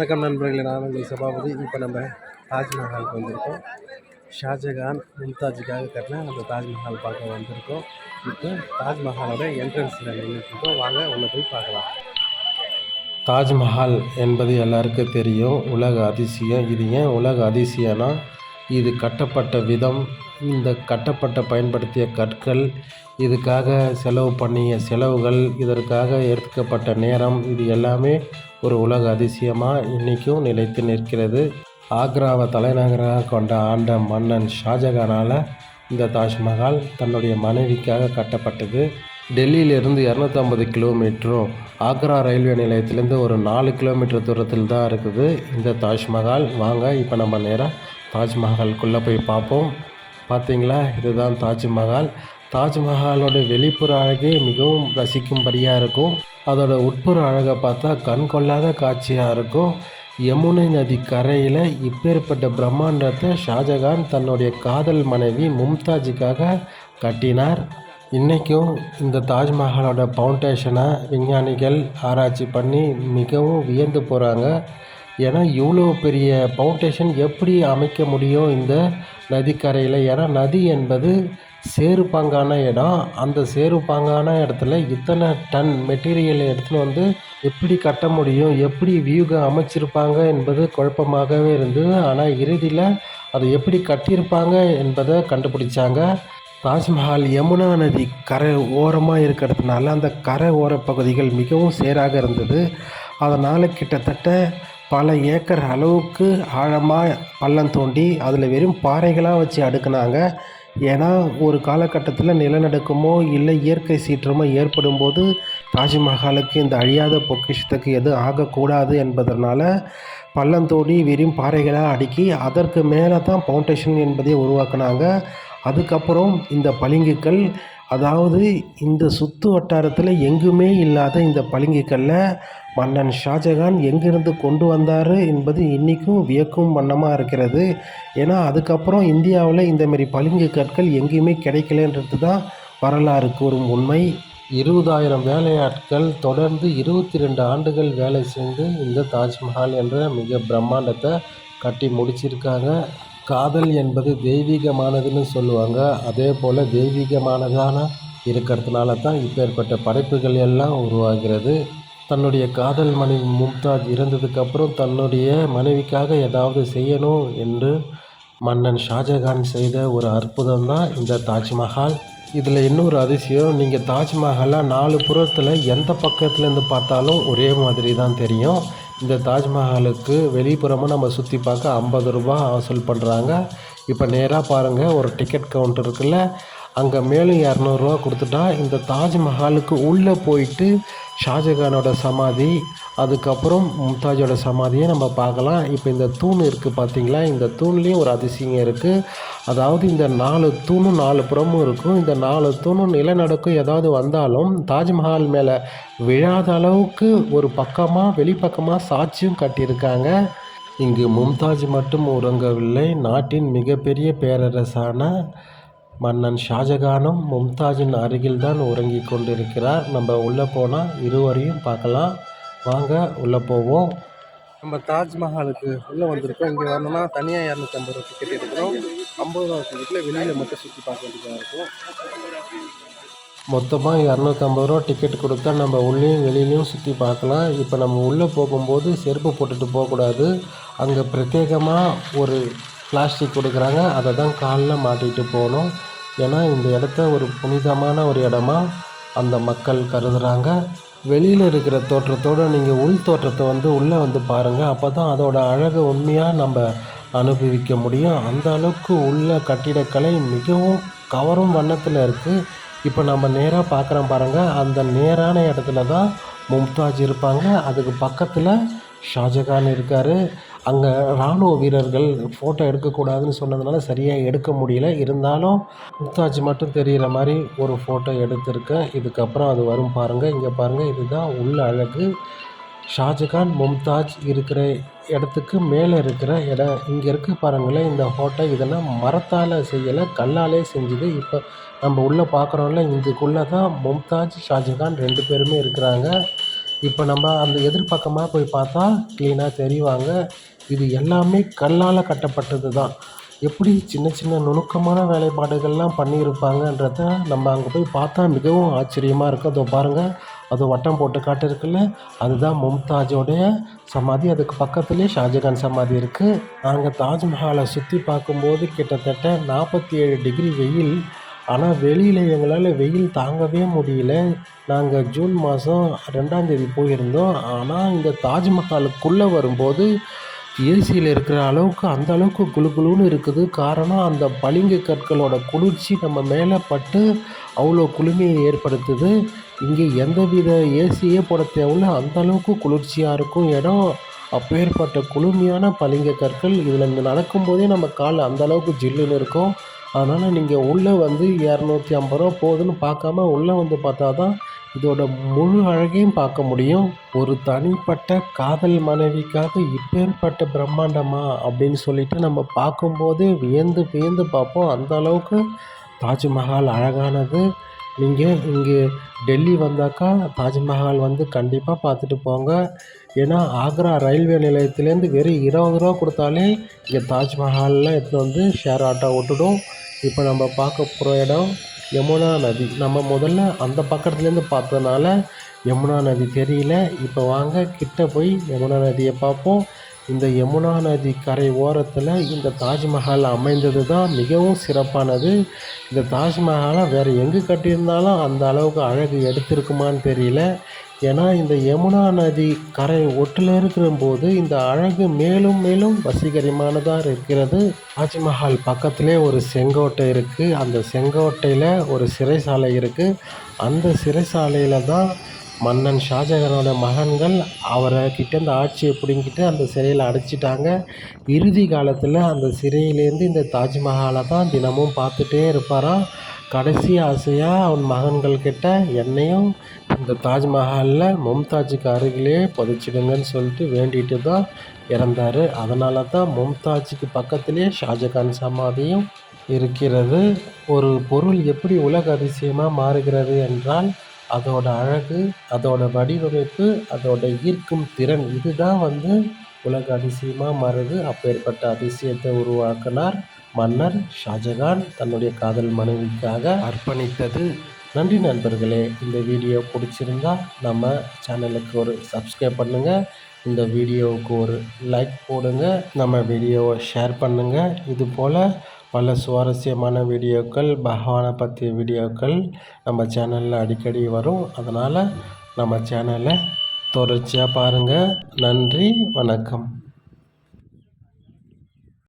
வணக்கம் நண்பர்களே நான் உங்கள் சபாபதி. இப்போ நம்ம தாஜ்மஹாலுக்கு வந்திருக்கோம். ஷாஜகான் மும்தாஜுக்காக கட்டின அந்த தாஜ்மஹால் பார்க்க வந்திருக்கோம். இப்போ தாஜ்மஹாலோட என்ட்ரன்ஸில் நின்றுட்டுருக்கோம். வாங்க உள்ளே போய் பார்க்கலாம். தாஜ்மஹால் என்பது எல்லாருக்கும் தெரியும். உலக அதிசயம். இது ஏன் உலக அதிசயம்னா இது கட்டப்பட்ட விதம். இந்த கட்டப்பட்ட பயன்படுத்திய கற்கள் இதுக்காக செலவு பண்ணிய செலவுகள் இதற்காக எடுக்கப்பட்ட நேரம் இது எல்லாமே ஒரு உலக அதிசயமாக இன்றைக்கும் நிலைத்து நிற்கிறது. ஆக்ராவை தலைநகராக கொண்ட ஆண்ட மன்னன் ஷாஜகானால் இந்த தாஜ்மஹால் தன்னுடைய மனைவிக்காக கட்டப்பட்டது. டெல்லியிலிருந்து இரநூத்தம்பது கிலோமீட்டரும் ஆக்ரா ரயில்வே நிலையத்திலேருந்து ஒரு நாலு கிலோமீட்டர் தூரத்தில் தான் இருக்குது இந்த தாஜ்மஹால். வாங்க இப்போ நம்ம நேராக தாஜ்மஹாலுக்குள்ளே போய் பார்ப்போம். பார்த்தீங்களா? இதுதான் தாஜ்மஹால். தாஜ்மஹாலோட வெளிப்புற அழகே மிகவும் ரசிக்கும்படியாக இருக்கும். அதோட உட்புற அழகை பார்த்தா கண் கொள்ளாத காட்சியாக இருக்கும். யமுனை நதி கரையில் இப்பேற்பட்ட பிரம்மாண்டத்தை ஷாஜகான் தன்னுடைய காதல் மனைவி மும்தாஜுக்காக கட்டினார். இன்றைக்கும் இந்த தாஜ்மஹாலோட ஃபவுண்டேஷனை விஞ்ஞானிகள் ஆராய்ச்சி பண்ணி மிகவும் வியந்து போகிறாங்க ஏன்னா இவ்வளோ பெரிய ஃபவுண்டேஷன் எப்படி அமைக்க முடியும் இந்த நதிக்கரையில்? ஏன்னா நதி என்பது சேறுபாங்கான இடம். அந்த சேறுபாங்கான இடத்துல இத்தனை டன் மெட்டீரியலை எடுத்துன்னு வந்து எப்படி கட்ட முடியும்? எப்படி வியூக அமைச்சிருப்பாங்க என்பது குழப்பமாகவே இருந்தது. ஆனால் இறுதியில் அதை எப்படி கட்டியிருப்பாங்க என்பதை கண்டுபிடிச்சாங்க. தாஜ்மஹால் யமுனா நதி கரை ஓரமாக இருக்கிறதுனால அந்த கரை ஓர பகுதிகள் மிகவும் சேராக இருந்தது. அதனால் கிட்டத்தட்ட பல ஏக்கர் அளவுக்கு ஆழமாக பள்ளம் தோண்டி அதில் வெறும் பாறைகளாக வச்சு அடுக்குனாங்க. ஏன்னா ஒரு காலகட்டத்தில் நிலநடுக்கமோ இல்லை இயற்கை சீற்றமோ ஏற்படும் போது தாஜ்மஹாலுக்கு இந்த அழியாத பொக்கிஷத்துக்கு எதுவும் ஆகக்கூடாது என்பதனால பள்ளம் தோண்டி வெறும் பாறைகளாக அடுக்கி அதற்கு மேலே தான் ஃபவுண்டேஷன் என்பதை உருவாக்குனாங்க. அதுக்கப்புறம் இந்த பளிங்குகள் அதாவது இந்த சுற்று வட்டாரத்தில் எங்குமே இல்லாத இந்த பளிங்குக்கல்லை மன்னன் ஷாஜகான் எங்கிருந்து கொண்டு வந்தார் என்பது இன்றைக்கும் வியக்கும் வண்ணமாக இருக்கிறது. ஏன்னா அதுக்கப்புறம் இந்தியாவில் இந்தமாரி பளிங்கு கற்கள் எங்கேயுமே கிடைக்கலன்றது தான் வரலாறு கூறும் உண்மை. இருபதாயிரம் வேலையாட்கள் தொடர்ந்து இருபத்தி ரெண்டு ஆண்டுகள் வேலை செய்து இந்த தாஜ்மஹால் என்ற மிக பிரம்மாண்டத்தை கட்டி முடிச்சிருக்காங்க. காதல் என்பது தெய்வீகமானதுன்னு சொல்லுவாங்க. அதே போல் தெய்வீகமானதான இருக்கிறதுனால தான் இப்பேற்பட்ட படைப்புகள் எல்லாம் உருவாகிறது. தன்னுடைய காதல் மனைவி மும்தாஜ் இறந்ததுக்கப்புறம் தன்னுடைய மனைவிக்காக ஏதாவது செய்யணும் என்று மன்னன் ஷாஜகான் செய்த ஒரு அற்புதம் தான் இந்த தாஜ்மஹால். இதில் இன்னொரு அதிசயம் நீங்கள் தாஜ்மஹாலை நாலு புறத்தில் எந்த பக்கத்துலேருந்து பார்த்தாலும் ஒரே மாதிரி தான் தெரியும். இந்த தாஜ்மஹாலுக்கு வெளிப்புறமாக நம்ம சுற்றி பார்க்க ஐம்பது ரூபா வசூல் பண்ணுறாங்க இப்போ நேராக பாருங்கள் ஒரு டிக்கெட் கவுண்டர் இருக்குல்ல அங்கே மேலும் இரநூறுவா கொடுத்துட்டா இந்த தாஜ்மஹாலுக்கு உள்ளே போயிட்டு ஷாஜகானோட சமாதி அதுக்கப்புறம் மும்தாஜோட சமாதியை நம்ம பார்க்கலாம். இப்போ இந்த தூண் இருக்குது பார்த்தீங்களா இந்த தூண்லேயும் ஒரு அதிசயம் இருக்குது அதாவது இந்த நாலு தூணும் நாலு புறமும் இருக்கும். இந்த நாலு தூணும் நிலநடுக்கம் ஏதாவது வந்தாலும் தாஜ்மஹால் மேலே விழாத அளவுக்கு ஒரு பக்கமாக வெளிப்பக்கமாக சாட்சியும் கட்டியிருக்காங்க. இங்கு மும்தாஜ் மட்டும் உறங்கவில்லை. நாட்டின் மிகப்பெரிய பேரரசான மன்னன் ஷாஜகானும் மும்தாஜின் அருகில் தான் உறங்கி கொண்டிருக்கிறார். நம்ம உள்ளே போனால் இருவரையும் பார்க்கலாம். வாங்க உள்ளே போவோம். நம்ம தாஜ்மஹாலுக்கு உள்ளே வந்திருக்கோம். இங்கே வரணும்னா தனியாக இரநூத்தம்பது ரூபா டிக்கெட் எடுக்கிறோம். ஐம்பது ரூபா டிக்கெட்டில் வெளியில் மட்டும் சுற்றி பார்க்க வேண்டியதாக இருக்கும். மொத்தமாக இரநூத்தம்பது ரூபா டிக்கெட் கொடுத்தா நம்ம உள்ளேயும் வெளியிலையும் சுற்றி பார்க்கலாம். இப்போ நம்ம உள்ளே போகும்போது செருப்பு போட்டுட்டு போகக்கூடாது. அங்கே பிரத்யேகமாக ஒரு பிளாஸ்டிக் கொடுக்குறாங்க. அதை தான் காலில் மாட்டிகிட்டு போகணும். ஏன்னா இந்த இடத்த ஒரு புனிதமான ஒரு இடமா அந்த மக்கள் கருதுகிறாங்க வெளியில் இருக்கிற தோற்றத்தோடு நீங்கள் உள் தோற்றத்தை வந்து உள்ளே வந்து பாருங்கள் அப்போ தான் அதோட அழகை உண்மையாக நம்ம அனுபவிக்க முடியும். அந்த அளவுக்கு உள்ள கட்டிடக்கலை மிகவும் கவரும் வண்ணத்தில் இருக்குது இப்போ நம்ம நேராக பார்க்குறோம் பாருங்கள் அந்த நேரான இடத்துல தான் மும்தாஜ் இருப்பாங்க. அதுக்கு பக்கத்தில் ஷாஜகான் இருக்கார். அங்கே இராணுவ வீரர்கள் ஃபோட்டோ எடுக்கக்கூடாதுன்னு சொன்னதுனால சரியாக எடுக்க முடியல. இருந்தாலும் மும்தாஜ் மட்டும் தெரிகிற மாதிரி ஒரு ஃபோட்டோ எடுத்திருக்கேன். இதுக்கப்புறம் அது வரும் பாருங்கள் இங்கே பாருங்கள் இதுதான் உள்ள அழகு. ஷாஜகான் மும்தாஜ் இருக்கிற இடத்துக்கு மேலே இருக்கிற இடம். இங்கே இருக்க பாருங்களேன். இந்த ஹோட்டல் இதெல்லாம் மரத்தால் செய்யலை கல்லாலே செஞ்சது. இப்போ நம்ம உள்ளே பார்க்குறோம்ல இதுக்குள்ளே தான் மும்தாஜ் ஷாஜகான் ரெண்டு பேருமே இருக்கிறாங்க. இப்போ நம்ம அந்த எதிர்பக்கமாக போய் பார்த்தா க்ளீனாக தெரிவாங்க. இது எல்லாமே கல்லால் கட்டப்பட்டது தான் எப்படி சின்ன சின்ன நுணுக்கமான வேலைப்பாடுகள்லாம் பண்ணியிருப்பாங்கன்றத நம்ம அங்கே போய் பார்த்தா மிகவும் ஆச்சரியமாக இருக்குது அதோ பாருங்கள் அது வட்டம் போட்டு காட்டிருக்குல்ல அதுதான் மும்தாஜோடைய சமாதி. அதுக்கு பக்கத்துலேயே ஷாஜகான் சமாதி இருக்குது நாங்கள் தாஜ்மஹாலை சுற்றி பார்க்கும்போது கிட்டத்தட்ட நாற்பத்தி ஏழு டிகிரி வெயில் ஆனால் வெளியில் எங்களால் வெயில் தாங்கவே முடியல. நாங்கள் ஜூன் மாதம் ரெண்டாந்தேதி போயிருந்தோம். ஆனால் இந்த தாஜ்மஹாலுக்குள்ளே வரும்போது ஏசியில் இருக்கிற அளவுக்கு அந்த அளவுக்கு குளு குளுன்னு இருக்குது. காரணம் அந்த பளிங்கு கற்களோட குளிர்ச்சி நம்ம மேலே பட்டு அவ்வளோ குளுமையை ஏற்படுத்துது. இங்கே எந்தவித ஏசியே போட தேவையில்ல. அந்த அளவுக்கு குளிர்ச்சியாக இருக்கும் இடம். அப்பேற்பட்ட குளுமையான பளிங்கு கற்கள். இதில் இங்கே நடக்கும்போதே நம்ம கால் அந்த அளவுக்கு ஜில்லுன்னு இருக்கும். அதனால் நீங்கள் உள்ளே வந்து இரநூத்தி ஐம்பது ரூபா போகுதுன்னு பார்க்காம உள்ளே வந்து பார்த்தா தான் இதோட முழு அழகையும் பார்க்க முடியும். ஒரு தனிப்பட்ட காதல் மனைவிக்காக இப்பேற்பட்ட பிரம்மாண்டமா அப்படின்னு சொல்லிட்டு நம்ம பார்க்கும்போது வியந்து வியந்து பார்ப்போம். அந்த அளவுக்கு தாஜ்மஹால் அழகானது. நீங்கள் இங்கே டெல்லி வந்தாக்கா தாஜ்மஹால் வந்து கண்டிப்பாக பார்த்துட்டு போங்க. ஏன்னா ஆக்ரா ரயில்வே நிலையத்துலேருந்து வெறும் இருபது ரூபா கொடுத்தாலே இங்கே தாஜ்மஹாலில் எடுத்துகிட்டு வந்து ஷேர் ஆட்டோ விட்டுடும் இப்போ நம்ம பார்க்க போகிற இடம் யமுனா நதி. நம்ம முதல்ல அந்த பக்கத்துலேருந்து பார்த்ததுனால யமுனா நதி தெரியல. இப்போ வாங்க கிட்ட போய் யமுனா நதியை பார்ப்போம். இந்த யமுனா நதி கரை ஓரத்தில் இந்த தாஜ்மஹால் அமைந்தது தான் மிகவும் சிறப்பானது. இந்த தாஜ்மஹாலை வேறு எங்கே கட்டியிருந்தாலும் அந்த அளவுக்கு அழகு எடுத்திருக்குமான்னு தெரியல. ஏன்னா இந்த யமுனா நதி கரை ஒட்டில் இருக்கிற போது இந்த அழகு மேலும் மேலும் வசீகரமானதாக இருக்கிறது. தாஜ்மஹால் பக்கத்திலே ஒரு செங்கோட்டை இருக்குது அந்த செங்கோட்டையில் ஒரு சிறைசாலை இருக்குது அந்த சிறைசாலையில் தான் மன்னன் ஷாஜகானோட மகன்கள் அவரை கிட்டேருந்து ஆட்சியை பிடுங்கிட்டு அந்த சிறையில் அடைச்சிட்டாங்க. இறுதி காலத்தில் அந்த சிறையிலேருந்து இந்த தாஜ்மஹாலை தான் தினமும் பார்த்துட்டே இருப்பாராம் கடைசி ஆசையாக அவன் மகன்கள் கிட்ட என்னையும் இந்த தாஜ்மஹாலில் மும்தாஜுக்கு அருகிலே புதைச்சிடுங்கன்னு சொல்லிட்டு வேண்டிட்டு தான் இறந்தார். அதனால தான் மும்தாஜுக்கு பக்கத்துலேயே ஷாஜகான் சமாதியும் இருக்கிறது. ஒரு பொருள் எப்படி உலக அதிசயமாக மாறுகிறது என்றால் அதோட அழகு அதோட வடிவமைப்பு அதோட ஈர்க்கும் திறன் இதுதான் வந்து உலக அதிசயமாக மாறுது. அப்பேற்பட்ட அதிசயத்தை உருவாக்கினார் மன்னர் ஷாஜகான் தன்னுடைய காதல் மனைவிக்காக அர்ப்பணித்தது. நன்றி நண்பர்களே இந்த வீடியோ பிடிச்சிருந்தா நம்ம சேனலுக்கு ஒரு சப்ஸ்கிரைப் பண்ணுங்கள் இந்த வீடியோவுக்கு ஒரு லைக் போடுங்க நம்ம வீடியோவை ஷேர் பண்ணுங்கள் இது போல் பல சுவாரஸ்யமான வீடியோக்கள் பகவானை பற்றிய வீடியோக்கள் நம்ம சேனலில் அடிக்கடி வரும். அதனால் நம்ம சேனலை தொடர்ச்சியாக பாருங்கள் நன்றி வணக்கம்.